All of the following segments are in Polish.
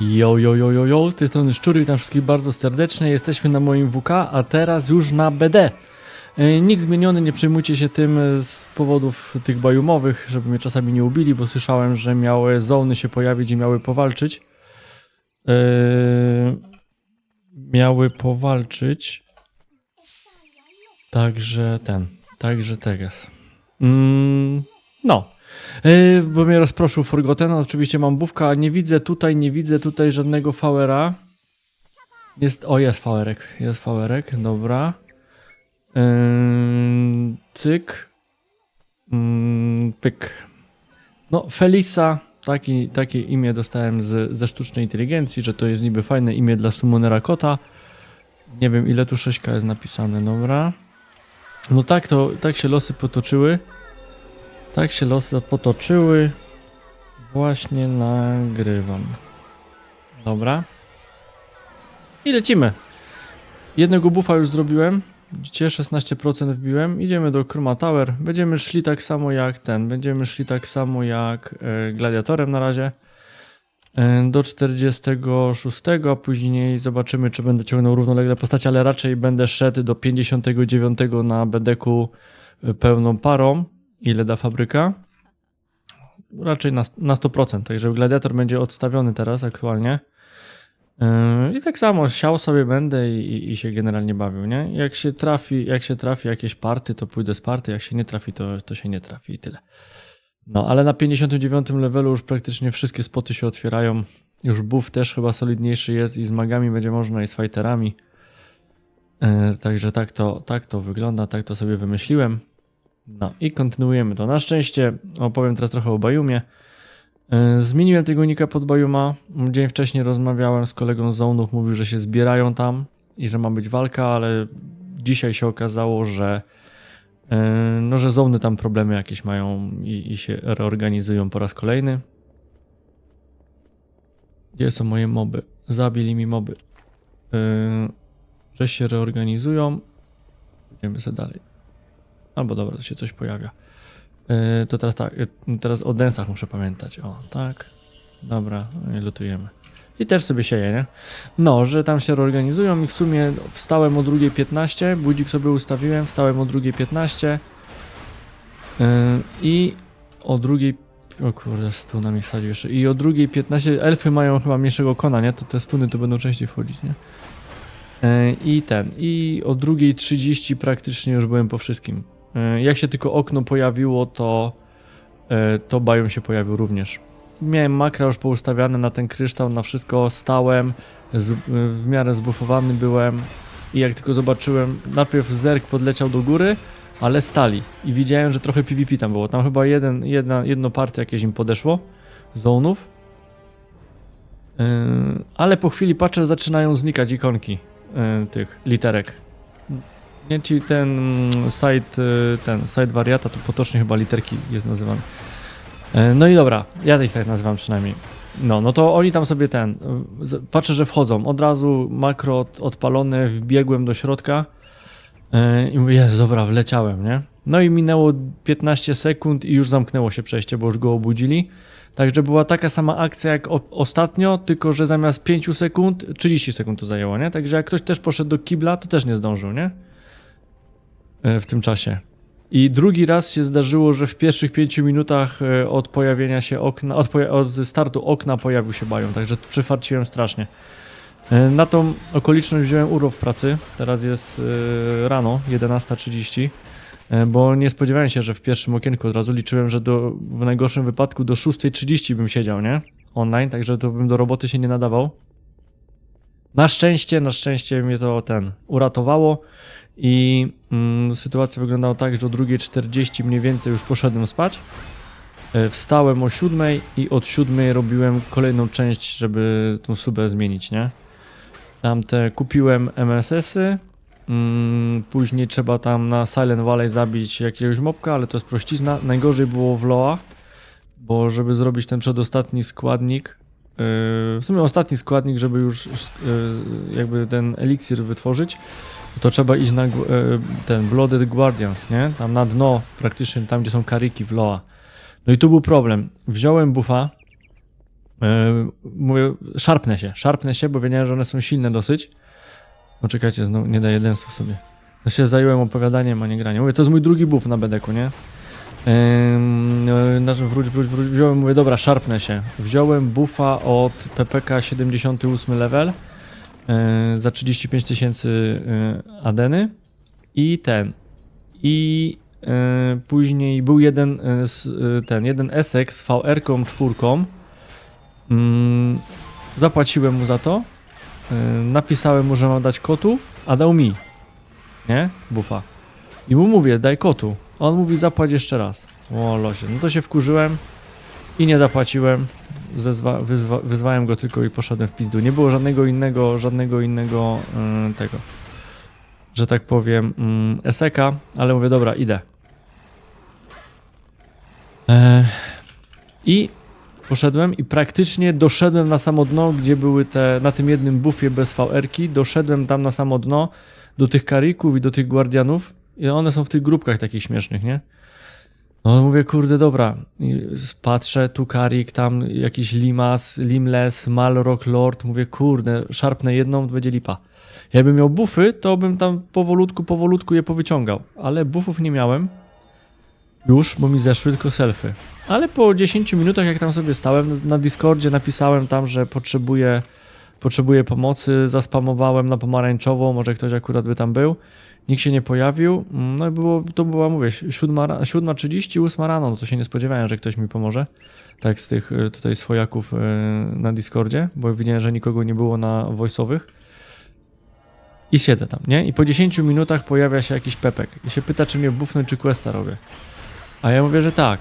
Jo, jo, jo, jo, jo, z tej strony Szczury, witam wszystkich bardzo serdecznie. Jesteśmy na moim WK, a teraz już na BD. E, Nikt zmieniony, nie przejmujcie się tym e, z powodów tych bajumowych, żeby mnie czasami nie ubili, bo słyszałem, że miały zony się pojawić i miały powalczyć. E, miały powalczyć. Także ten, także teraz. Mm, no. Yy, bo mnie rozproszył Forgotten. Oczywiście mam bówka, nie widzę tutaj, nie widzę tutaj żadnego VRA. Jest, o jest VRek, jest VRek, dobra. Yy, cyk. Yy, pyk. No, Felisa, taki, takie imię dostałem z, ze sztucznej inteligencji, że to jest niby fajne imię dla summonera kota. Nie wiem ile tu 6K jest napisane, dobra. No tak to, tak się losy potoczyły. Tak się losy potoczyły. Właśnie nagrywam. Dobra. I lecimy. Jednego buffa już zrobiłem. Widzicie, 16% wbiłem. Idziemy do Chroma Tower. Będziemy szli tak samo jak ten. Będziemy szli tak samo jak e, gladiatorem na razie. E, do 46, a później zobaczymy, czy będę ciągnął równolegle postaci, ale raczej będę szedł do 59 na BDK pełną parą. Ile da fabryka? Raczej na, na 100%, także gladiator będzie odstawiony teraz aktualnie. Yy, I tak samo siał sobie będę i, i, się generalnie bawił, nie? Jak się trafi, jak się trafi jakieś party, to pójdę z party, jak się nie trafi, to, to się nie trafi i tyle. No, ale na 59 levelu już praktycznie wszystkie spoty się otwierają. Już buff też chyba solidniejszy jest i z magami będzie można i z fighterami. Yy, także tak to, tak to wygląda, tak to sobie wymyśliłem. No i kontynuujemy to. Na szczęście opowiem teraz trochę o Bajumie. Yy, Zmieniłem tego unika pod Bajuma. Dzień wcześniej rozmawiałem z kolegą z Zonów, mówił, że się zbierają tam i że ma być walka, ale dzisiaj się okazało, że yy, no, że Zony tam problemy jakieś mają i, i się reorganizują po raz kolejny. Gdzie są moje moby? Zabili mi moby. Yy, że się reorganizują. Idziemy sobie dalej. Albo dobra, to się coś pojawia. Yy, to teraz tak, yy, teraz o densach muszę pamiętać. O, tak. Dobra, i lutujemy. I też sobie sieje, nie? No, że tam się reorganizują i w sumie wstałem o 2.15, budzik sobie ustawiłem, wstałem o 2.15 yy, i o drugiej o kurde, stuna mi wsadził jeszcze. I o 2.15 elfy mają chyba mniejszego kona, nie? To te stuny tu będą częściej wchodzić, nie? Yy, I ten, i o 2.30 praktycznie już byłem po wszystkim. E, Jak się tylko okno pojawiło, to, e, to Biom się pojawił również. Miałem makra już poustawiane na ten kryształ, na wszystko stałem, z, w miarę zbufowany byłem i jak tylko zobaczyłem, najpierw zerk podleciał do góry, ale stali i widziałem, że trochę PvP tam było. Tam chyba jeden, jedna, jedno party jakieś im podeszło, zonów. Yy, ale po chwili patrzę, zaczynają znikać ikonki yy, tych literek. Nie ci ten mm, site, y, ten site wariata, to potocznie chyba literki jest nazywany. E, No i dobra, ja ich tak nazywam przynajmniej. No, no to oni tam sobie ten, y, patrzę, że wchodzą, od razu makro od, odpalone, wbiegłem do środka e, i mówię, jest, dobra, wleciałem, nie? No i minęło 15 sekund i już zamknęło się przejście, bo już go obudzili. Także była taka sama akcja jak ostatnio, tylko że zamiast 5 sekund, 30 sekund to zajęło, nie? Także jak ktoś też poszedł do kibla, to też nie zdążył, nie? E, w tym czasie. I drugi raz się zdarzyło, że w pierwszych pięciu minutach e, od pojawienia się okna, od, od startu okna pojawił się bajon, także przefarciłem strasznie. E, Na tą okoliczność wziąłem urlop pracy, teraz jest rano, 11.30, e, bo nie spodziewałem się, że w pierwszym okienku od razu liczyłem, że do, w najgorszym wypadku do 6.30 bym siedział, nie? Online, także to bym do roboty się nie nadawał. Na szczęście, na szczęście mnie to ten uratowało. I mm, sytuacja wyglądała tak, że o 2.40 mniej więcej już poszedłem spać. E, Wstałem o 7 i od 7 robiłem kolejną część, żeby tą subę zmienić, nie? Tam te kupiłem MSS-y. Mm, później trzeba tam na Silent Valley zabić jakiegoś mobka, ale to jest prościzna. Najgorzej było w Loa, bo żeby zrobić ten przedostatni składnik, yy, w sumie ostatni składnik, żeby już yy, jakby ten eliksir wytworzyć, to trzeba iść na e, ten Blooded Guardians, nie? Tam na dno, praktycznie tam, gdzie są kariki w Loa. No i tu był problem. Wziąłem buffa, Yy, mówię, szarpnę się, szarpnę się, bo wiedziałem, że one są silne dosyć. No czekajcie, znowu nie daję densu sobie. Ja się zająłem opowiadaniem, a nie graniem. Mówię, to jest mój drugi buff na bedeku, nie? Yy, znaczy wróć, wróć, wróć. Wziąłem, mówię, dobra, szarpnę się. Wziąłem buffa od PPK 78 level za 35 tysięcy yy, adeny i ten. I yy, później był jeden, ten, jeden Essex z VR-ką czwórką. Mm, zapłaciłem mu za to. Napisałem mu, że mam dać kotu, a dał mi. Nie? Bufa. I mu mówię, daj kotu. On mówi, zapłać jeszcze raz. O losie. No to się wkurzyłem i nie zapłaciłem. Zezwa, wyzwa, wyzwałem go tylko i poszedłem w pizdu. Nie było żadnego innego, żadnego innego yy, tego, że tak powiem, yy, eseka, ale mówię, dobra, idę. E, I poszedłem i praktycznie doszedłem na samo dno, gdzie były te, na tym jednym bufie bez VR-ki, doszedłem tam na samo dno, do tych karików i do tych guardianów i one są w tych grupkach takich śmiesznych, nie? No mówię, kurde, dobra. I patrzę, tu karik, tam jakiś limas, limles, malrock lord. Mówię, kurde, szarpnę jedną, będzie lipa. Jakbym miał bufy, to bym tam powolutku, powolutku je powyciągał. Ale bufów nie miałem. Już, bo mi zeszły tylko selfy. Ale po 10 minutach, jak tam sobie stałem na Discordzie, napisałem tam, że potrzebuję, potrzebuję pomocy, zaspamowałem na pomarańczowo, może ktoś akurat by tam był. Nikt się nie pojawił. No i było, to była, mówię, 7.30, 8 rano, no to się nie spodziewałem, że ktoś mi pomoże. Tak z tych y, tutaj swojaków y, na Discordzie, bo widziałem, że nikogo nie było na voice'owych. I siedzę tam, nie? I po 10 minutach pojawia się jakiś pepek i się pyta, czy mnie bufnąć, czy questa robię. A ja mówię, że tak.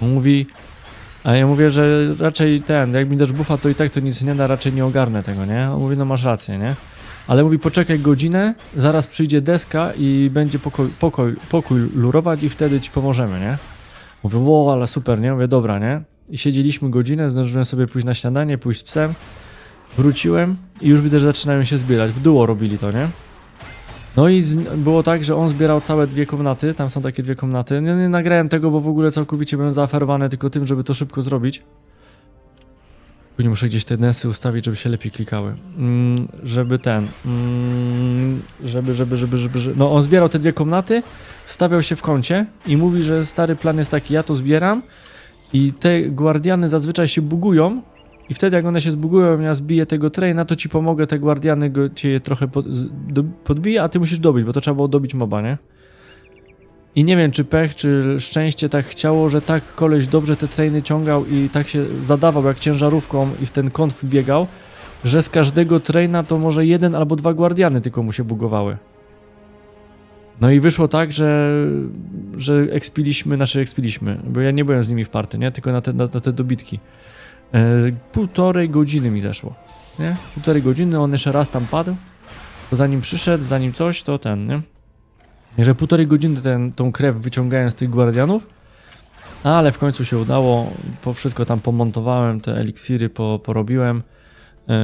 Mówi, a ja mówię, że raczej ten, jak mi dasz buffa, to i tak to nic nie da, raczej nie ogarnę tego, nie? On mówi, no masz rację, nie? Ale mówi, poczekaj godzinę, zaraz przyjdzie deska i będzie pokój, pokój, pokój lurować i wtedy ci pomożemy, nie? Mówię, o, ale super, nie? Mówię, dobra, nie? I siedzieliśmy godzinę, zdążyłem sobie pójść na śniadanie, pójść z psem, wróciłem i już widzę, że zaczynają się zbierać. W duo robili to, nie? No i było tak, że on zbierał całe dwie komnaty, tam są takie dwie komnaty. Nie, nie nagrałem tego, bo w ogóle całkowicie byłem zaaferowany tylko tym, żeby to szybko zrobić. Później muszę gdzieś te nesy ustawić, żeby się lepiej klikały. Mm, żeby ten. Mm, żeby, żeby, żeby, żeby, żeby. No on zbierał te dwie komnaty, stawiał się w kącie i mówi, że stary plan jest taki, ja to zbieram i te guardiany zazwyczaj się bugują i wtedy jak one się zbugują, ja zbiję tego traina, to ci pomogę, te guardiany go, cię je trochę pod, podbiję, a ty musisz dobić, bo to trzeba było dobić moba, nie? I nie wiem, czy pech, czy szczęście tak chciało, że tak koleś dobrze te trainy ciągał i tak się zadawał jak ciężarówką i w ten kąt wbiegał, że z każdego traina to może jeden albo dwa guardiany tylko mu się bugowały. No i wyszło tak, że, że ekspiliśmy, znaczy ekspiliśmy, bo ja nie byłem z nimi w party, nie? Tylko na te, na, na te dobitki. E, półtorej godziny mi zeszło, nie? Półtorej godziny, on jeszcze raz tam padł, to zanim przyszedł, zanim coś, to ten, nie? Że półtorej godziny ten, tą krew wyciągałem z tych guardianów, ale w końcu się udało, po wszystko tam pomontowałem, te eliksiry po, porobiłem, yy,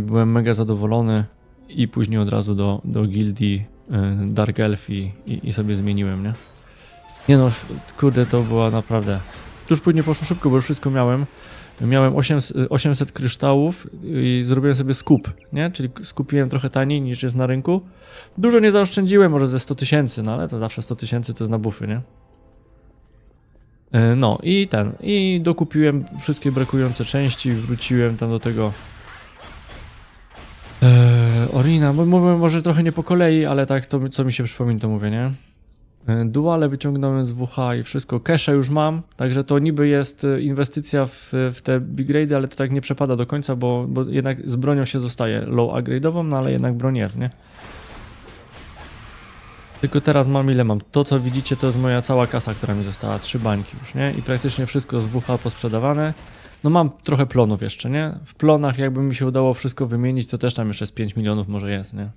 byłem mega zadowolony i później od razu do, do gildii yy, Dark Elf i, i, i sobie zmieniłem, nie? Nie no, kurde, to była naprawdę... Tuż później poszło szybko, bo już wszystko miałem. Miałem 800, 800 kryształów i zrobiłem sobie skup, nie? Czyli skupiłem trochę taniej niż jest na rynku. Dużo nie zaoszczędziłem, może ze 100 tysięcy, no ale to zawsze 100 tysięcy to jest na bufy, nie? E, No i ten, i dokupiłem wszystkie brakujące części, wróciłem tam do tego e, Orina, bo mówię może trochę nie po kolei, ale tak to co mi się przypomina to mówię, nie? E, Duale wyciągnąłem z WH i wszystko, cache już mam, także to niby jest e, inwestycja w, w te big grade, ale to tak nie przepada do końca, bo, bo jednak z bronią się zostaje low upgrade'ową, no ale jednak broń jest, nie? Tylko teraz mam ile mam. To co widzicie to jest moja cała kasa, która mi została. Trzy bańki już, nie? I praktycznie wszystko z WH posprzedawane. No mam trochę plonów jeszcze, nie? W plonach jakby mi się udało wszystko wymienić, to też tam jeszcze z 5 milionów może jest, nie?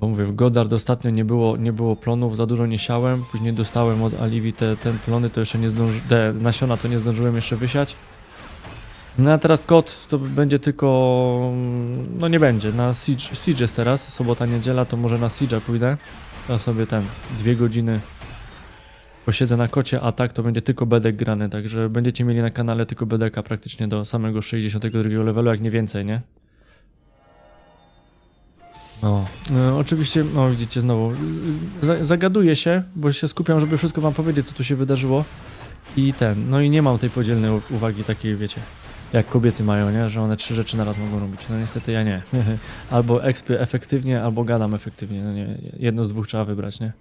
Bo mówię, w Godard ostatnio nie było, nie było plonów, za dużo nie siałem, później dostałem od Alivi te, te plony, to jeszcze nie zdąży, te nasiona to nie zdążyłem jeszcze wysiać. No a teraz kod to będzie tylko, no nie będzie, na Siege, Siege jest teraz, sobota, niedziela, to może na Siege'a pójdę. Ja sobie ten, dwie godziny posiedzę na kocie, a tak to będzie tylko bedek grany, także będziecie mieli na kanale tylko bedeka praktycznie do samego 62 levelu, jak nie więcej, nie? No, e, oczywiście, no widzicie znowu, y, za, zagaduję się, bo się skupiam, żeby wszystko wam powiedzieć, co tu się wydarzyło. I ten, no i nie mam tej podzielnej uwagi takiej, wiecie, jak kobiety mają, nie, że one trzy rzeczy na raz mogą robić, no niestety ja nie, albo ekspię efektywnie, albo gadam efektywnie, no nie, jedno z dwóch trzeba wybrać, nie.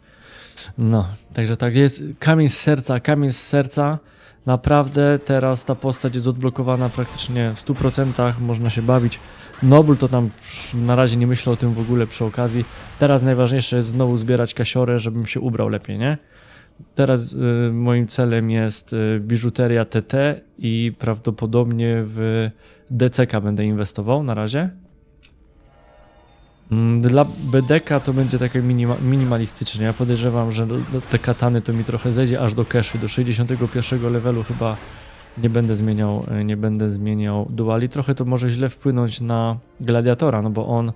No, także tak jest, kamień z serca, kamień z serca, naprawdę teraz ta postać jest odblokowana praktycznie w 100%, można się bawić, Nobul to tam na razie nie myślę o tym w ogóle przy okazji. Teraz najważniejsze jest znowu zbierać kasiorę, żebym się ubrał lepiej, nie? Teraz y, moim celem jest y, biżuteria TT i prawdopodobnie w DCK będę inwestował na razie. Mm, Dla BDK to będzie takie minima, minimalistycznie. Ja podejrzewam, że te katany to mi trochę zejdzie aż do cashy. Do 61 levelu chyba nie będę zmieniał, e, nie będę zmieniał duali. Trochę to może źle wpłynąć na gladiatora, no bo on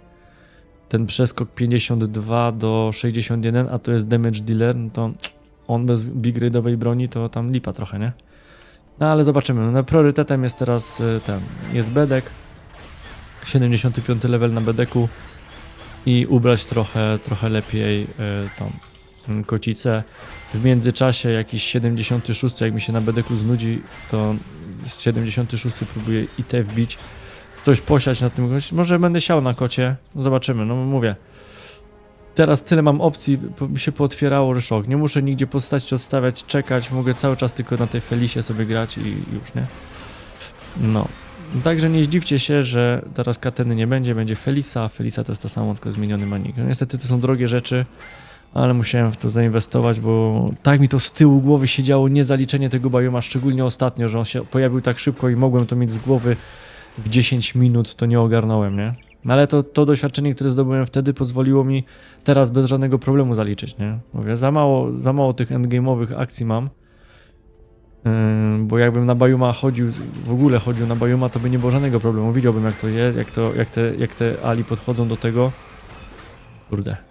ten przeskok 52 do 61, a to jest damage dealer, no to on bez big radowej broni to tam lipa trochę, nie? No ale zobaczymy. No, priorytetem jest teraz e, ten, jest bedek, 75 level na bedeku i ubrać trochę, trochę lepiej e, tą mm, kocicę. W międzyczasie jakiś 76, jak mi się na bedeku znudzi, to z 76 próbuję i te wbić. Coś posiać na tym. Może będę siał na kocie. Zobaczymy, no mówię. Teraz tyle mam opcji, mi się pootwierało, że szok. Nie muszę nigdzie postać odstawiać, czekać. Mogę cały czas tylko na tej Felicie sobie grać i już, nie? No. Także nie zdziwcie się, że teraz Kateny nie będzie, będzie Felisa, Felisa to jest to samo, tylko zmieniony manik. No niestety to są drogie rzeczy, ale musiałem w to zainwestować, bo tak mi to z tyłu głowy siedziało, niezaliczenie tego bioma, szczególnie ostatnio, że on się pojawił tak szybko i mogłem to mieć z głowy w 10 minut, to nie ogarnąłem, nie? No ale to, to doświadczenie, które zdobyłem wtedy, pozwoliło mi teraz bez żadnego problemu zaliczyć, nie? Mówię, za mało, za mało tych endgame'owych akcji mam. Yy, bo jakbym na Bajuma chodził, w ogóle chodził na Bajuma, to by nie było żadnego problemu. Widziałbym jak to jest, jak, to, jak, te, jak te Ali podchodzą do tego. Kurde.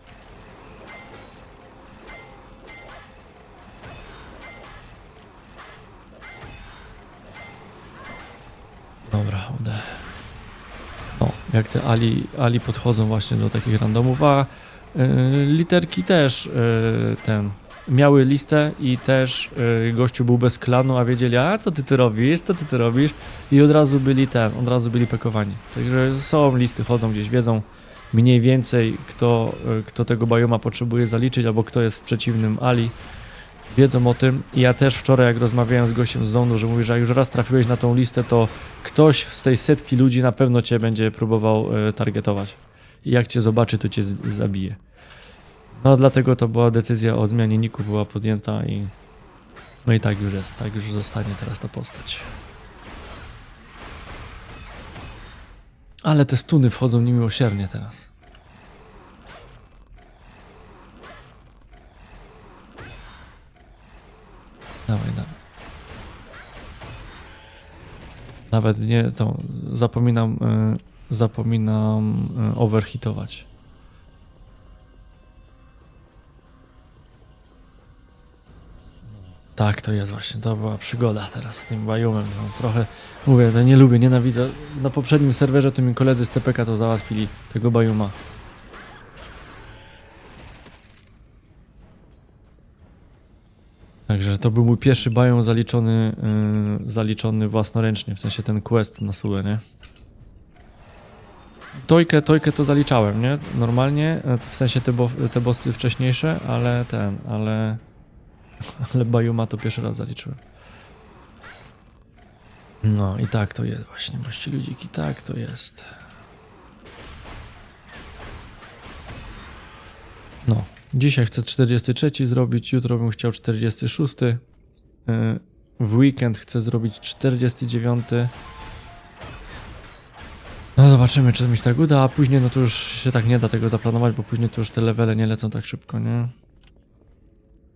Dobra, uda. O, jak te Ali, Ali podchodzą właśnie do takich randomów, a y, literki też y, ten miały listę i też y, gościu był bez klanu, a wiedzieli, a co ty ty robisz, co ty ty robisz i od razu byli ten, od razu byli pekowani. Także są listy, chodzą gdzieś, wiedzą mniej więcej kto, y, kto tego bioma potrzebuje zaliczyć albo kto jest w przeciwnym Ali. Wiedzą o tym ja też wczoraj jak rozmawiałem z gościem z zonu, że mówi, że jak już raz trafiłeś na tą listę, to ktoś z tej setki ludzi na pewno cię będzie próbował y, targetować. I jak cię zobaczy, to cię zabije. No dlatego to była decyzja o zmianie niku była podjęta i no i tak już jest, tak już zostanie teraz ta postać. Ale te stuny wchodzą niemiłosiernie teraz. Dawaj, dawaj. Nawet nie, to zapominam, y, zapominam y, overhitować. Tak, to jest właśnie, to była przygoda teraz z tym Bajumem. No, trochę, mówię, to nie lubię, nienawidzę. Na poprzednim serwerze to mi koledzy z CPK to załatwili, tego Bajuma. To był mój pierwszy Bajum zaliczony, yy, zaliczony własnoręcznie, w sensie ten quest na Sule, nie? Tojkę, tojkę to zaliczałem, nie? Normalnie, e, w sensie te, bo, te bossy wcześniejsze, ale ten, ale... Ale Bajuma to pierwszy raz zaliczyłem. No i tak to jest właśnie, mości ludziki, tak to jest. No, dzisiaj chcę 43 zrobić, jutro bym chciał 46. Yy, W weekend chcę zrobić 49. No zobaczymy, czy mi się tak uda, a później no to już się tak nie da tego zaplanować, bo później to już te levele nie lecą tak szybko, nie?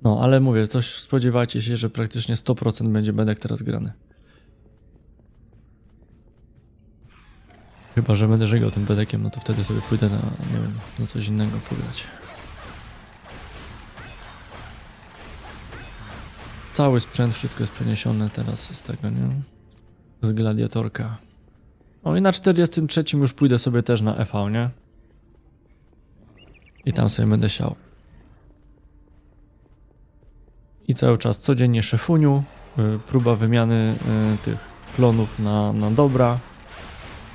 No, ale mówię, coś spodziewajcie się, że praktycznie 100% będzie bedek teraz grany. Chyba, że będę żegał tym bedekiem, no to wtedy sobie pójdę na, nie wiem, na coś innego pograć. Cały sprzęt, wszystko jest przeniesione teraz z tego, nie? Z gladiatorka. O i na 43 już pójdę sobie też na EV, nie? I tam sobie będę siał. I cały czas codziennie szefuniu, y, próba wymiany y, tych klonów na, na dobra,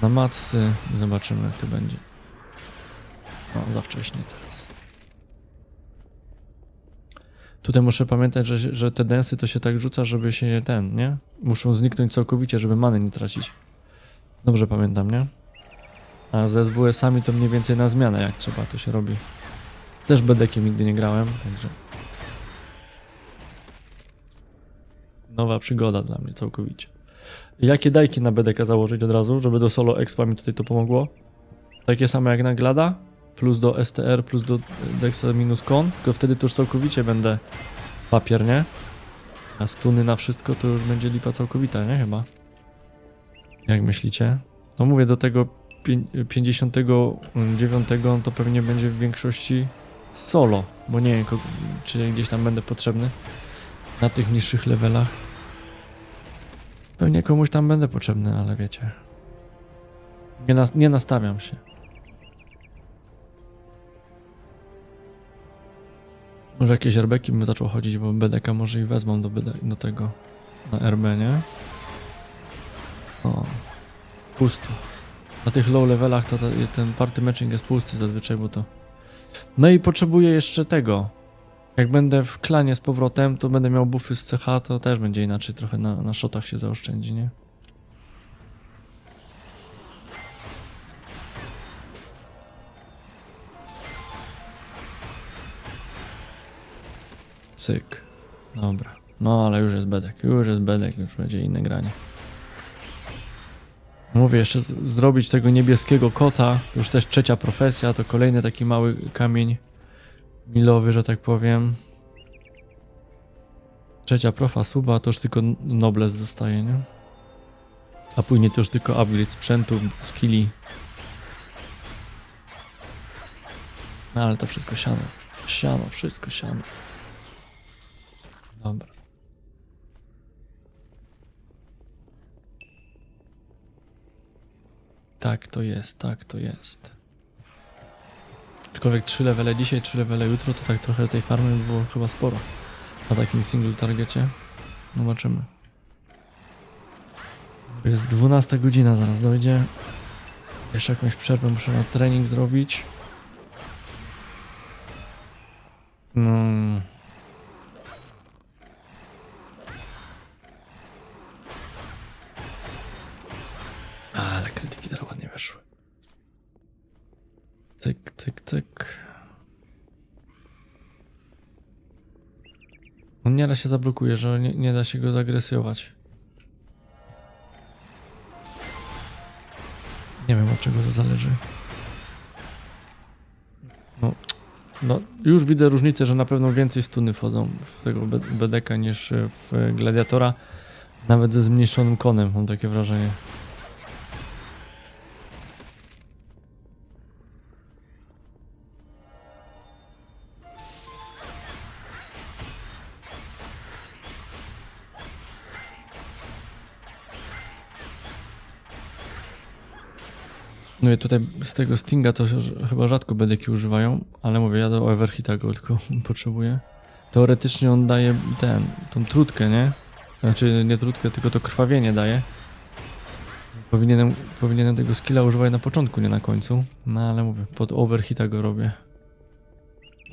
na matsy. Zobaczymy jak to będzie. No, za wcześnie teraz. Tutaj muszę pamiętać, że, że te densy to się tak rzuca, żeby się ten, nie? Muszą zniknąć całkowicie, żeby many nie tracić. Dobrze pamiętam, nie? A z SWS-ami to mniej więcej na zmianę jak trzeba to się robi. Też bedekiem nigdy nie grałem, także... Nowa przygoda dla mnie całkowicie. Jakie dajki na bedeka założyć od razu, żeby do solo expa mi tutaj to pomogło? Takie same jak na Glada? Plus do STR, plus do Dexa minus con, tylko wtedy to już całkowicie będę papier, nie? A stuny na wszystko to już będzie lipa całkowita, nie? Chyba. Jak myślicie? No mówię, do tego pię- 59 to pewnie będzie w większości solo, bo nie wiem, czy gdzieś tam będę potrzebny na tych niższych levelach. Pewnie komuś tam będę potrzebny, ale wiecie. Nie, nas- nie nastawiam się. Może jakieś RBki bym zaczął chodzić, bo BDK może i wezmą do, BD, do tego na RB, nie? O, pusto. Na tych low levelach to ten party matching jest pusty zazwyczaj, bo to... No i potrzebuję jeszcze tego. Jak będę w klanie z powrotem, to będę miał buffy z CH, to też będzie inaczej trochę na, na shotach się zaoszczędzi, nie? Cyk. Dobra. No ale już jest bedek, już jest bedek, już będzie inne granie. Mówię, jeszcze zrobić tego niebieskiego kota, już też trzecia profesja, to kolejny taki mały kamień milowy, że tak powiem. Trzecia profa suba, to już tylko nobles zostaje, nie? A później to już tylko upgrade sprzętu, skilli. No ale to wszystko siano. Siano, wszystko siano. Dobra. Tak to jest, tak to jest. Aczkolwiek 3 levele dzisiaj, 3 levele jutro, to tak trochę tej farmy by było chyba sporo. Na takim single targecie. Zobaczymy. Jest 12 godzina, zaraz dojdzie. Jeszcze jakąś przerwę muszę na trening zrobić. No. Nieraz się zablokuje, że nie, nie da się go zagresjować. Nie wiem od czego to zależy. No, no już widzę różnicę, że na pewno więcej stuny wchodzą w tego B- BDK niż w Gladiatora. Nawet ze zmniejszonym konem, mam takie wrażenie. Tutaj z tego Stinga to chyba rzadko BDK używają, ale mówię, ja do Overhita go tylko potrzebuję. Teoretycznie on daje ten, tą trutkę, nie? Znaczy nie trutkę, tylko to krwawienie daje. Powinienem, powinienem tego skilla używać na początku, nie na końcu. No ale mówię, pod Overhita go robię.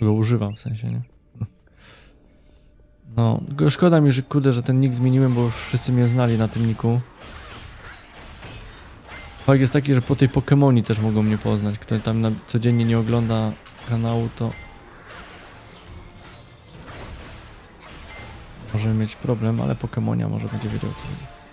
Go używam w sensie, nie? No, szkoda mi, że kurde, że ten nick zmieniłem, bo wszyscy mnie znali na tym niku. Fakt jest taki, że po tej Pokemonii też mogą mnie poznać. Kto tam na, codziennie nie ogląda kanału, to może mieć problem, ale Pokemonia może będzie wiedział co chodzi.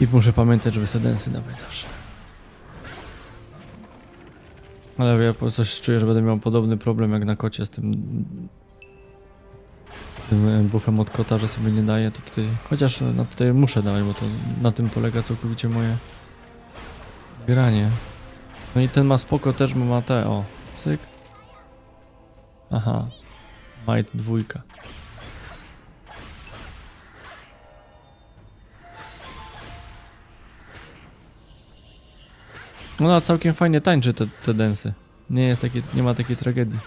I muszę pamiętać, żeby sedensy dawać zawsze. Ale ja po coś czuję, że będę miał podobny problem jak na kocie z tym tym buffem od kota, że sobie nie daję, to tutaj... Chociaż no tutaj muszę dawać, bo to na tym polega całkowicie moje granie. No i ten ma spoko też, bo ma te, o, cyk. Aha, Might dwójka. No a całkiem fajnie tańczy te, te densy. Nie jest takie, nie ma takiej tragedii.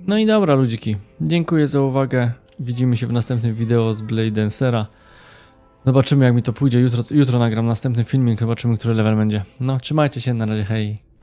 No i dobra ludziki, dziękuję za uwagę. Widzimy się w następnym wideo z Blade Dancera. Zobaczymy jak mi to pójdzie. Jutro, jutro nagram następny filmik, zobaczymy który level będzie. No, trzymajcie się, na razie, hej.